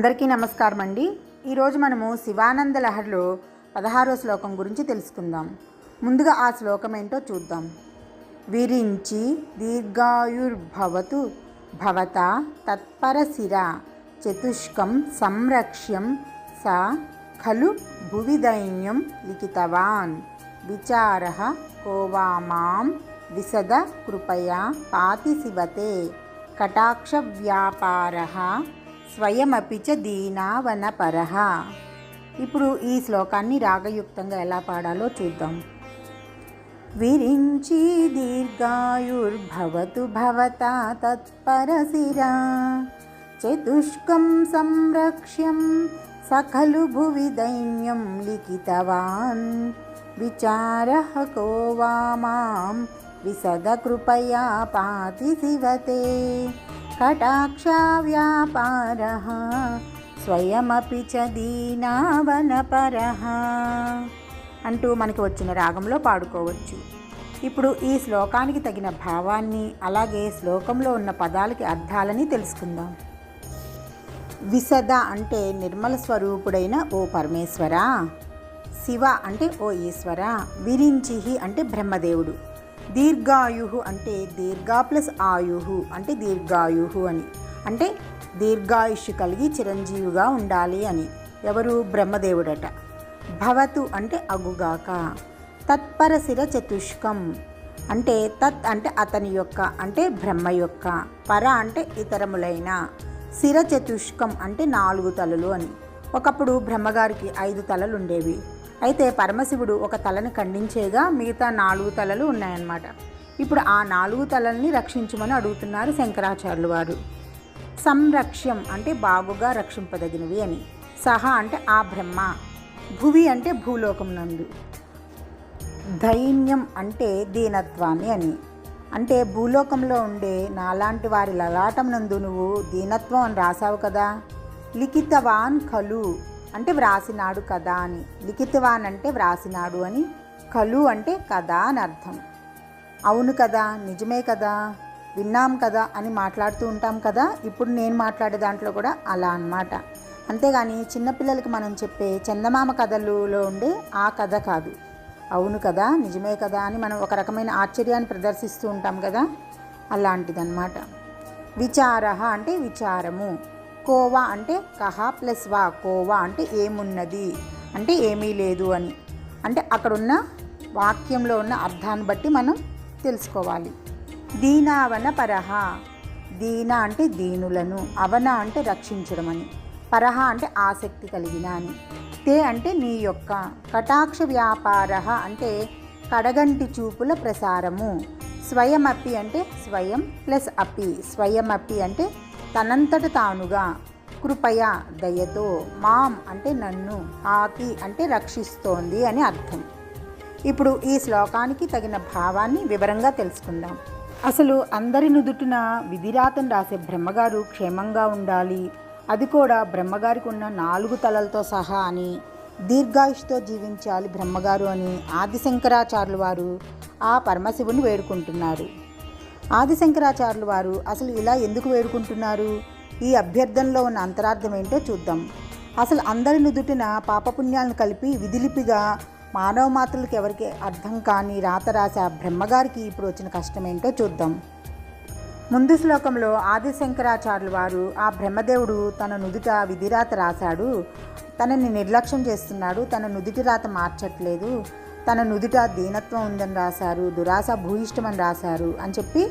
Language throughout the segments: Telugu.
అందరికీ నమస్కారం అండి. ఈరోజు మనము శివానంద లహరిలో పదహారో శ్లోకం గురించి తెలుసుకుందాం. ముందుగా ఆ శ్లోకం ఏంటో చూద్దాం. విరించి దీర్ఘాయుర్భవతు భవత తత్పరశిర చతుష్కం సంరక్ష్యం స ఖలు భువిదైన్యం లిఖితవాన్. విచార కోవామాం విశద కృపయా పాతి శివతే. కటాక్ష వ్యాపార స్వయమపి చ దీనావనపర ఇప్పుడు ఈ శ్లోకాన్ని రాగయుక్తంగా ఎలా పాడాలో చూద్దాం. విరించి దీర్ఘాయుర్భవతు భవతా తత్పరశిరా చతుష్కం సంరక్ష్యం సఖలు భువి దైన్యం లిఖితవాన్. విచార కో వా మాం విశద కృపయా పాతి శివతే. కటాక్షా వ్యాపార స్వయమపి చ దీనావనపర అంటూ మనకి వచ్చిన రాగంలో పాడుకోవచ్చు. ఇప్పుడు ఈ శ్లోకానికి తగిన భావాన్ని అలాగే శ్లోకంలో ఉన్న పదాలకి అర్థాలని తెలుసుకుందాం. విశద అంటే నిర్మల స్వరూపుడైన ఓ పరమేశ్వర శివ అంటే ఓ ఈశ్వర విరించిహి అంటే బ్రహ్మదేవుడు. దీర్ఘాయు అంటే దీర్ఘ ప్లస్ ఆయు అంటే దీర్ఘాయు అని. అంటే దీర్ఘాయుష్ కలిగి చిరంజీవిగా ఉండాలి అని. ఎవరు? బ్రహ్మదేవుడట. భవతు అంటే అగుగాక. తత్పరశిర చతుష్కం. అంటే తత్ అంటే అతని యొక్క అంటే బ్రహ్మ యొక్క. పర అంటే ఇతరములైన. శిర చతుష్కం అంటే నాలుగు తలలు అని. ఒకప్పుడు బ్రహ్మగారికి ఐదు తలలు ఉండేవి అయితే పరమశివుడు ఒక తలని ఖండించేగా మిగతా నాలుగు తలలు ఉన్నాయన్నమాట. ఇప్పుడు ఆ నాలుగు తలల్ని రక్షించమని అడుగుతున్నారు శంకరాచార్యులు వారు. సంరక్ష్యం అంటే బాగుగా రక్షింపదగినవి అని. సహా అంటే ఆ బ్రహ్మ. భువి అంటే భూలోకం నందు. దైన్యం అంటే దీనత్వాన్ని అని. అంటే భూలోకంలో ఉండే నాలాంటి వారి లలాటం నందు నువ్వు దీనత్వం అని రాసావు కదా. లిఖితవాన్ కలు అంటే వ్రాసినాడు కదా అని. లిఖితవాన్ అంటే వ్రాసినాడు అని. కలు అంటే కదా అని అర్థం. అవును కదా నిజమే కదా విన్నాం కదా అని మాట్లాడుతూ ఉంటాం కదా. ఇప్పుడు నేను మాట్లాడే దాంట్లో కూడా అలా అన్నమాట. అంతేగాని చిన్నపిల్లలకి మనం చెప్పే చందమామ కథలలో ఉండే ఆ కథ కాదు. అవును కదా నిజమే కదా అని మనం ఒక రకమైన ఆశ్చర్యాన్ని ప్రదర్శిస్తూ ఉంటాం కదా. అలాంటిదన్నమాట. విచార అంటే విచారము. కోవా అంటే కహ ప్లస్ వా కోవా అంటే ఏమున్నది? అంటే ఏమీ లేదు అని. అంటే అక్కడున్న వాక్యంలో ఉన్న అర్థాన్ని బట్టి మనం తెలుసుకోవాలి. దీనావన పరహ. దీన అంటే దీనులను అవన అంటే రక్షించడం అని. పరహ అంటే ఆసక్తి కలిగిన అని. తే అంటే నీ యొక్క. కటాక్ష వ్యాపార అంటే కడగంటి చూపుల ప్రసారము. స్వయం అప్పి అంటే స్వయం ప్లస్ అప్పి స్వయం అప్పి అంటే తనంతట తానుగా కృపయ దయతో మాం అంటే నన్ను ఆతి అంటే రక్షిస్తోంది అని అర్థం. ఇప్పుడు ఈ శ్లోకానికి తగిన భావాన్ని వివరంగా తెలుసుకుందాం. అసలు అందరి నుదుటిన విధిరాతను రాసే బ్రహ్మగారు క్షేమంగా ఉండాలి. అది కూడా బ్రహ్మగారికి ఉన్న నాలుగు తలలతో సహా అని దీర్ఘాయుష్తో జీవించాలి బ్రహ్మగారు అని ఆదిశంకరాచార్యులు వారు ఆ పరమశివుని వేడుకుంటున్నారు. ఆదిశంకరాచార్యులు వారు అసలు ఇలా ఎందుకు వేడుకుంటున్నారు? ఈ అభ్యర్థనలో ఉన్న అంతరార్థం ఏంటో చూద్దాం. అసలు అందరి నుదుటిన పాపపుణ్యాలను కలిపి విధిలిపిగా మానవ మాత్రలకు ఎవరికి అర్థం కాని రాత రాసే ఆ బ్రహ్మగారికి ఇప్పుడు వచ్చిన కష్టం ఏంటో చూద్దాం. ముందు శ్లోకంలో ఆదిశంకరాచార్యులు వారు ఆ బ్రహ్మదేవుడు తన నుదుట విధిరాత రాశాడు. తనని నిర్లక్ష్యం చేస్తున్నాడు. తన నుదుటి రాత మార్చట్లేదు. తన నుదుట దీనత్వం ఉందని రాశారు దురాశ భూయిష్టమని రాశారు అని చెప్పి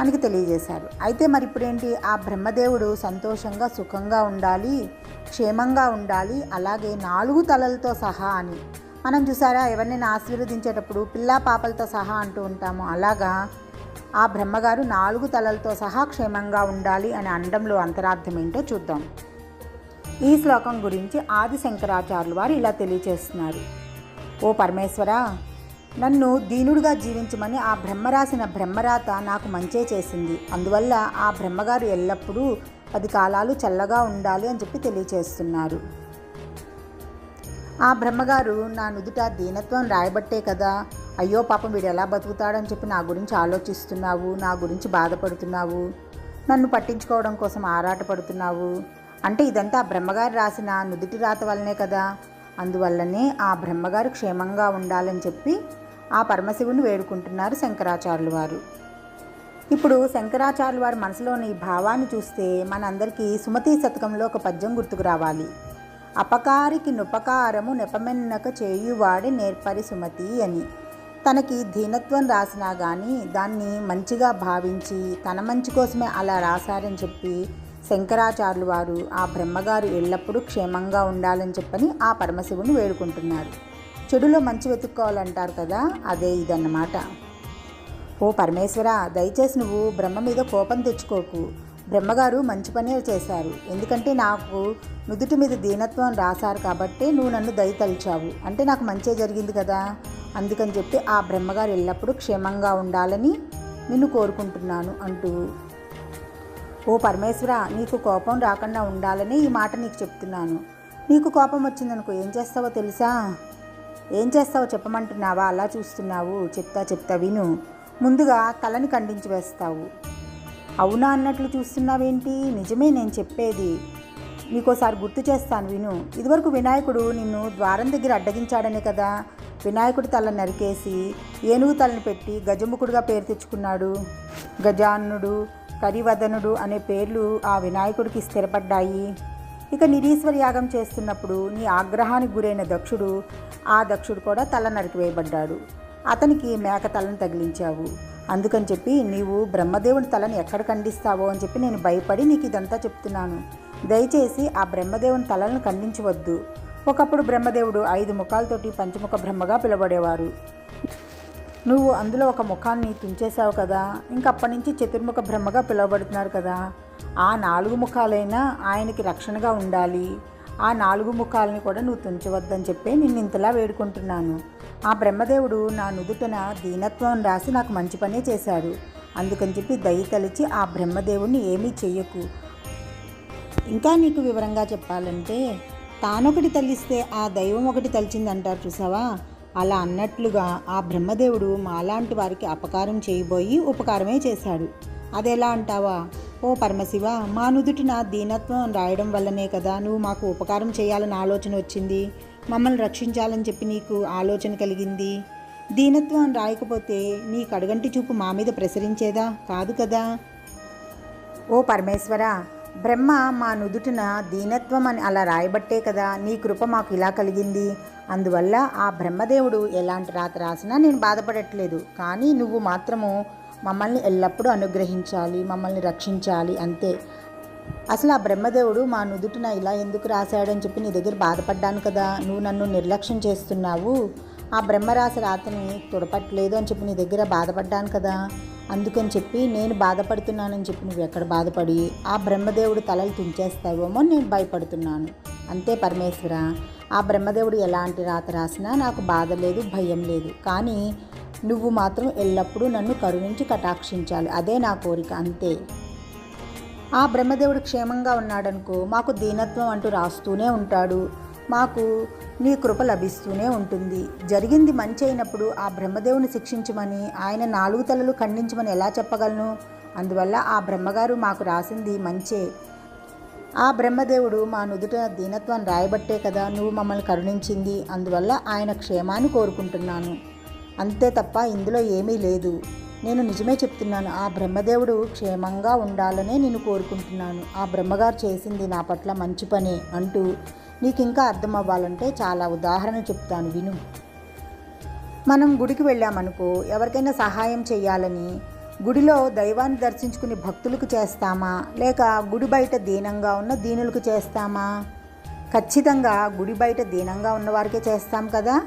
మనకి తెలియజేశారు. అయితే మరి ఇప్పుడేంటి? ఆ బ్రహ్మదేవుడు సంతోషంగా సుఖంగా ఉండాలి క్షేమంగా ఉండాలి అలాగే నాలుగు తలలతో సహా అని. మనం చూసారా ఎవరినైనా ఆశీర్వదించేటప్పుడు పిల్లా పాపలతో సహా అంటూ ఉంటాము. అలాగా ఆ బ్రహ్మగారు నాలుగు తలలతో సహా క్షేమంగా ఉండాలి అనే అండంలో అంతరార్థం ఏంటో చూద్దాం. ఈ శ్లోకం గురించి ఆది శంకరాచార్యులు వారు ఇలా తెలియజేస్తున్నారు. ఓ పరమేశ్వర నన్ను దీనుడుగా జీవించమని ఆ బ్రహ్మ రాసిన బ్రహ్మరాత నాకు మంచే చేసింది. అందువల్ల ఆ బ్రహ్మగారు ఎల్లప్పుడూ పది కాలాలు చల్లగా ఉండాలి అని చెప్పి తెలియచేస్తున్నారు. ఆ బ్రహ్మగారు నా నుదుట దీనత్వం రాయబట్టే కదా అయ్యో పాపం వీడు ఎలా బతుకుతాడని చెప్పి నా గురించి ఆలోచిస్తున్నావు నా గురించి బాధపడుతున్నావు నన్ను పట్టించుకోవడం కోసం ఆరాటపడుతున్నావు అంటే ఇదంతా ఆ బ్రహ్మగారు రాసిన నుదుటి రాత వల్లనే కదా. అందువల్లనే ఆ బ్రహ్మగారు క్షేమంగా ఉండాలని చెప్పి ఆ పరమశివుని వేడుకుంటున్నారు శంకరాచార్యులు వారు. ఇప్పుడు శంకరాచార్యులు వారి మనసులోని ఈ భావాన్ని చూస్తే మనందరికీ సుమతి శతకంలో ఒక పద్యం గుర్తుకు రావాలి. అపకారికి నుపకారము నెపమెన్నక చేయువాడి నేర్పరి సుమతి అని. తనకి దీనత్వం రాసినా కానీ దాన్ని మంచిగా భావించి తన మంచి కోసమే అలా రాశారని చెప్పి శంకరాచార్యులు వారు ఆ బ్రహ్మగారు ఎల్లప్పుడూ క్షేమంగా ఉండాలని చెప్పని ఆ పరమశివుని వేడుకుంటున్నారు. చెడులో మంచి వెతుక్కోవాలంటారు కదా అదే ఇదన్నమాట. ఓ పరమేశ్వర దయచేసి నువ్వు బ్రహ్మ మీద కోపం తెచ్చుకోకు. బ్రహ్మగారు మంచి పనే చేశారు. ఎందుకంటే నాకు నుదుటి మీద దీనత్వం రాశారు కాబట్టి నువ్వు నన్ను దయ తలిచావు. అంటే నాకు మంచే జరిగింది కదా. అందుకని చెప్పి ఆ బ్రహ్మగారు ఎల్లప్పుడూ క్షేమంగా ఉండాలని నిన్ను కోరుకుంటున్నాను అంటూ ఓ పరమేశ్వర నీకు కోపం రాకుండా ఉండాలని ఈ మాట నీకు చెప్తున్నాను. నీకు కోపం వచ్చిందనుకో ఏం చేస్తావో తెలుసా? ఏం చేస్తావో చెప్పమంటున్నావా? అలా చూస్తున్నావు. చెప్తా చెప్తా విను. ముందుగా తలని ఖండించి వేస్తావు. అవునా అన్నట్లు చూస్తున్నావేంటి? నిజమే నేను చెప్పేది. నీకోసారి గుర్తు చేస్తాను విను. ఇదివరకు వినాయకుడు నిన్ను ద్వారం దగ్గర అడ్డగించాడనే కదా? వినాయకుడి తల నరికేసి ఏనుగు తలని పెట్టి గజముఖుడుగా పేరు తెచ్చుకున్నాడు. గజాన్నుడు కరివదనుడు అనే పేర్లు ఆ వినాయకుడికి స్థిరపడ్డాయి. ఇక నిరీశ్వర యాగం చేస్తున్నప్పుడు నీ ఆగ్రహానికి గురైన దక్షుడు ఆ దక్షుడు కూడా తల నరికివేయబడ్డాడు అతనికి మేక తలను తగిలించావు. అందుకని చెప్పి నీవు బ్రహ్మదేవుని తలను ఎక్కడ ఖండిస్తావో అని చెప్పి నేను భయపడి నీకు ఇదంతా చెప్తున్నాను. దయచేసి ఆ బ్రహ్మదేవుని తలను ఖండించవద్దు. ఒకప్పుడు బ్రహ్మదేవుడు ఐదు ముఖాలతోటి పంచముఖ బ్రహ్మగా పిలబడేవారు నువ్వు అందులో ఒక ముఖాన్ని తుంచేశావు కదా. ఇంకప్పటి నుంచి చతుర్ముఖ బ్రహ్మగా పిలువబడుతున్నారు కదా. ఆ నాలుగు ముఖాలైనా ఆయనకి రక్షణగా ఉండాలి. ఆ నాలుగు ముఖాలని కూడా నువ్వు తుంచవద్దని చెప్పి నిన్ను ఇంతలా వేడుకుంటున్నాను. ఆ బ్రహ్మదేవుడు నా నుదుటన దీనత్వం రాసి నాకు మంచి పనే చేశాడు. అందుకని చెప్పి దయ తలిచి ఆ బ్రహ్మదేవుడిని ఏమీ చెయ్యకు. ఇంకా నీకు వివరంగా చెప్పాలంటే తానొకటి తలిస్తే ఆ దైవం ఒకటి తలిచింది అంటారు చూసావా? అలా అన్నట్లుగా ఆ బ్రహ్మదేవుడు మాలాంటి వారికి అపకారం చేయబోయి ఉపకారమే చేశాడు. అదెలా అంటావా? ఓ పరమశివ మా నుదుటిన దీనత్వం రాయడం వల్లనే కదా నువ్వు మాకు ఉపకారం చేయాలని ఆలోచన వచ్చింది. మమ్మల్ని రక్షించాలని చెప్పి నీకు ఆలోచన కలిగింది. దీనత్వం రాయకపోతే నీ కడగంటి చూపు మా మీద ప్రసరించేదా? కాదు కదా. ఓ పరమేశ్వర బ్రహ్మ మా నుదుటిన దీనత్వం అని అలా రాయబట్టే కదా నీ కృప మాకు ఇలా కలిగింది. అందువల్ల ఆ బ్రహ్మదేవుడు ఎలాంటి రాత రాసినా నేను బాధపడట్లేదు. కానీ నువ్వు మాత్రము మమ్మల్ని ఎల్లప్పుడూ అనుగ్రహించాలి మమ్మల్ని రక్షించాలి అంతే. అసలు ఆ బ్రహ్మదేవుడు మా నుదుటిన ఇలా ఎందుకు రాశాడని చెప్పి నీ దగ్గర బాధపడ్డాను కదా నువ్వు నన్ను నిర్లక్ష్యం చేస్తున్నావు. ఆ బ్రహ్మరాశి రాతని తుడపట్లేదు అని చెప్పి నీ దగ్గర బాధపడ్డాను కదా. అందుకని చెప్పి నేను బాధపడుతున్నానని చెప్పి నువ్వు ఎక్కడ బాధపడి ఆ బ్రహ్మదేవుడు తలలు తుంచేస్తావేమో నేను భయపడుతున్నాను. అంతే పరమేశ్వర ఆ బ్రహ్మదేవుడు ఎలాంటి రాత రాసినా నాకు బాధ లేదు భయం లేదు. కానీ నువ్వు మాత్రం ఎల్లప్పుడూ నన్ను కరుణించి కటాక్షించాలి. అదే నా కోరిక అంతే. ఆ బ్రహ్మదేవుడు క్షేమంగా ఉన్నాడనుకో మాకు దీనత్వం అంటూ రాస్తూనే ఉంటాడు. మాకు నీ కృప లభిస్తూనే ఉంటుంది. జరిగింది మంచి అయినప్పుడు ఆ బ్రహ్మదేవుని శిక్షించమని ఆయన నాలుగు తలలు ఖండించమని ఎలా చెప్పగలను? అందువల్ల ఆ బ్రహ్మగారు మాకు రాసింది మంచే. ఆ బ్రహ్మదేవుడు మా నుదుట దీనత్వం రాయబట్టే కదా నువ్వు మమ్మల్ని కరుణించింది. అందువల్ల ఆయన క్షేమాన్ని కోరుకుంటున్నాను. అంతే తప్ప ఇందులో ఏమీ లేదు. నేను నిజమే చెప్తున్నాను. ఆ బ్రహ్మదేవుడు క్షేమంగా ఉండాలనే నేను కోరుకుంటున్నాను. ఆ బ్రహ్మగారు చేసింది నా పట్ల మంచి పనే అంటూ నీకు ఇంకా అర్థం అవ్వాలంటే చాలా ఉదాహరణ చెప్తాను విను. మనం గుడికి వెళ్ళామనుకో ఎవరికైనా సహాయం చేయాలని గుడిలో దైవాన్ని దర్శించుకుని భక్తులకు చేస్తామా? లేక గుడి బయట దీనంగా ఉన్న దీనులకు చేస్తామా? ఖచ్చితంగా గుడి బయట దీనంగా ఉన్నవారికే చేస్తాం కదా?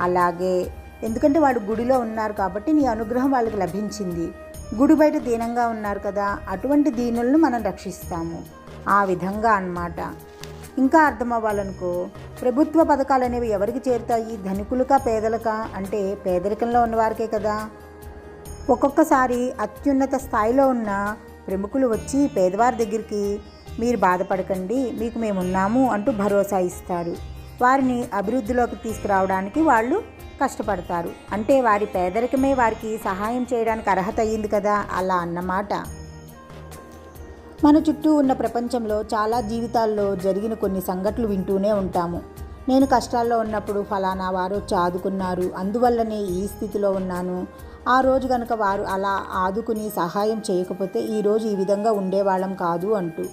అలాగే ఎందుకంటే వాడు గుడిలో ఉన్నారు కాబట్టి నీ అనుగ్రహం వాళ్ళకి లభించింది. గుడి బయట దీనంగా ఉన్నారు కదా అటువంటి దీనులను మనం రక్షిస్తాము. ఆ విధంగా అన్నమాట. ఇంకా అర్థం అవ్వాలనుకో ప్రభుత్వ పథకాలు అనేవి ఎవరికి చేరుతాయి? ధనికులకా పేదలకా? అంటే పేదరికంలో ఉన్నవారికే కదా. ఒక్కొక్కసారి అత్యున్నత స్థాయిలో ఉన్న ప్రముఖులు వచ్చి పేదవారి దగ్గరికి మీరు బాధపడకండి మీకు మేమున్నాము అంటూ భరోసా ఇస్తారు. వారిని అభివృద్ధిలోకి తీసుకురావడానికి వాళ్ళు కష్టపడతారు. అంటే వారి పేదరికమే వారికి సహాయం చేయడానికి అర్హత అయ్యింది కదా అలా అన్నమాట. మన చుట్టూ ఉన్న ప్రపంచంలో చాలా జీవితాల్లో జరిగిన కొన్ని సంఘటనలు వింటూనే ఉంటాము. నేను కష్టాల్లో ఉన్నప్పుడు ఫలానా వారు వచ్చి ఆదుకున్నారు అందువల్లనే ఈ స్థితిలో ఉన్నాను. ఆ రోజు కనుక వారు అలా ఆదుకుని సహాయం చేయకపోతే ఈరోజు ఈ విధంగా ఉండేవాళ్ళం కాదు అంటూ.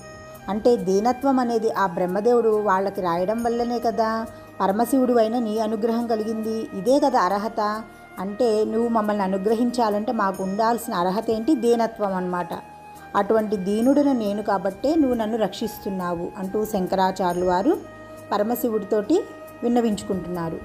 అంటే దీనత్వం అనేది ఆ బ్రహ్మదేవుడు వాళ్ళకి రాయడం వల్లనే కదా? పరమశివుడు అయిన నీ అనుగ్రహం కలిగింది. ఇదే కదా అర్హత? అంటే నువ్వు మమ్మల్ని అనుగ్రహించాలంటే మాకు ఉండాల్సిన అర్హత ఏంటి? దీనత్వం అన్నమాట. అటువంటి దీనుడను నేను కాబట్టే నువ్వు నన్ను రక్షిస్తున్నావు అంటూ శంకరాచార్యులు వారు పరమశివుడితోటి విన్నవించుకుంటున్నారు.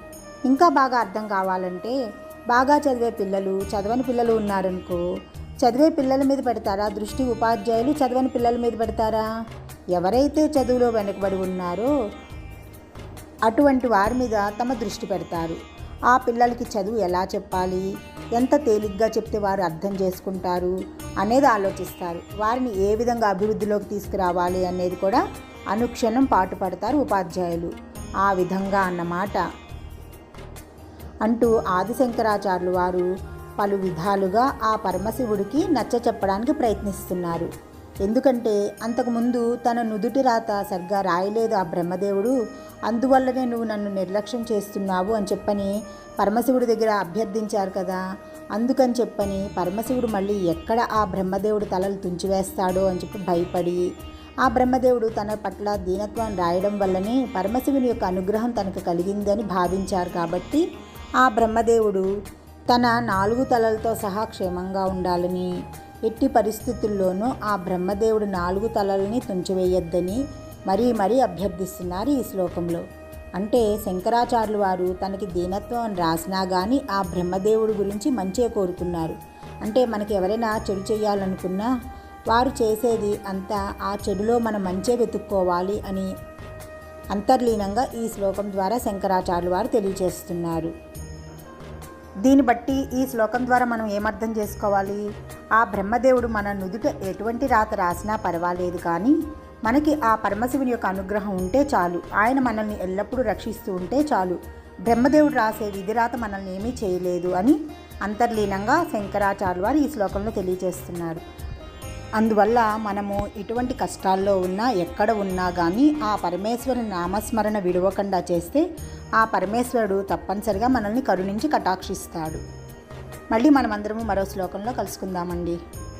ఇంకా బాగా అర్థం కావాలంటే బాగా చదివే పిల్లలు చదవని పిల్లలు ఉన్నారనుకో చదివే పిల్లల మీద పెడతారా? దృష్టి ఉపాధ్యాయులు చదవని పిల్లల మీద పెడతారా? ఎవరైతే చదువులో వెనుకబడి ఉన్నారో అటువంటి వారి మీద తమ దృష్టి పెడతారు. ఆ పిల్లలకి చదువు ఎలా చెప్పాలి? ఎంత తేలిగ్గా చెప్తే వారు అర్థం చేసుకుంటారు అనేది ఆలోచిస్తారు. వారిని ఏ విధంగా అభివృద్ధిలోకి తీసుకురావాలి అనేది కూడా అనుక్షణం పాటుపడతారు ఉపాధ్యాయులు. ఆ విధంగా అన్నమాట. అంటూ ఆదిశంకరాచార్యులు వారు పలు విధాలుగా ఆ పరమశివుడికి నచ్చ చెప్పడానికి ప్రయత్నిస్తున్నారు. ఎందుకంటే అంతకుముందు తన నుదుటి రాత సరిగ్గా రాయలేదు ఆ బ్రహ్మదేవుడు. అందువల్లనే నువ్వు నన్ను నిర్లక్ష్యం చేస్తున్నావు అని చెప్పని పరమశివుడి దగ్గర అభ్యర్థించారు కదా. అందుకని చెప్పని పరమశివుడు మళ్ళీ ఎక్కడ ఆ బ్రహ్మదేవుడు తలలు తుంచివేస్తాడో అని చెప్పి భయపడి ఆ బ్రహ్మదేవుడు తన పట్ల దీనత్వాన్ని రాయడం వల్లనే పరమశివుని యొక్క అనుగ్రహం తనకు కలిగిందని భావించారు కాబట్టి ఆ బ్రహ్మదేవుడు తన నాలుగు తలలతో సహా క్షేమంగా ఉండాలని ఎట్టి పరిస్థితుల్లోనూ ఆ బ్రహ్మదేవుడు నాలుగు తలలని తుంచివేయొద్దని మరీ మరీ అభ్యర్థిస్తున్నారు ఈ శ్లోకంలో. అంటే శంకరాచార్యులు వారు తనకి దీనత్వం అని రాసినా కానీ ఆ బ్రహ్మదేవుడి గురించి మంచే కోరుతున్నారు అంటే మనకి ఎవరైనా చెడు చేయాలనుకున్నా వారు చేసేది అంతా ఆ చెడులో మనం మంచే వెతుక్కోవాలి అని అంతర్లీనంగా ఈ శ్లోకం ద్వారా శంకరాచార్యులు వారు తెలియజేస్తున్నారు. దీన్ని బట్టి ఈ శ్లోకం ద్వారా మనం ఏమర్థం చేసుకోవాలి? ఆ బ్రహ్మదేవుడు మన నుదుట ఎటువంటి రాత రాసినా పర్వాలేదు కానీ మనకి ఆ పరమశివుని యొక్క అనుగ్రహం ఉంటే చాలు. ఆయన మనల్ని ఎల్లప్పుడూ రక్షిస్తూ ఉంటే చాలు. బ్రహ్మదేవుడు రాసే విధిరాత మనల్ని ఏమీ చేయలేదు అని అంతర్లీనంగా శంకరాచార్య వారు ఈ శ్లోకంలో తెలియజేస్తున్నారు. అందువల్ల మనము ఎటువంటి కష్టాల్లో ఉన్నా ఎక్కడ ఉన్నా కానీ ఆ పరమేశ్వరుని నామస్మరణ విడవకుండా చేస్తే ఆ పరమేశ్వరుడు తప్పనిసరిగా మనల్ని కరుణించి కటాక్షిస్తాడు. మళ్ళీ మనమందరము మరో శ్లోకంలో కలుసుకుందామండి.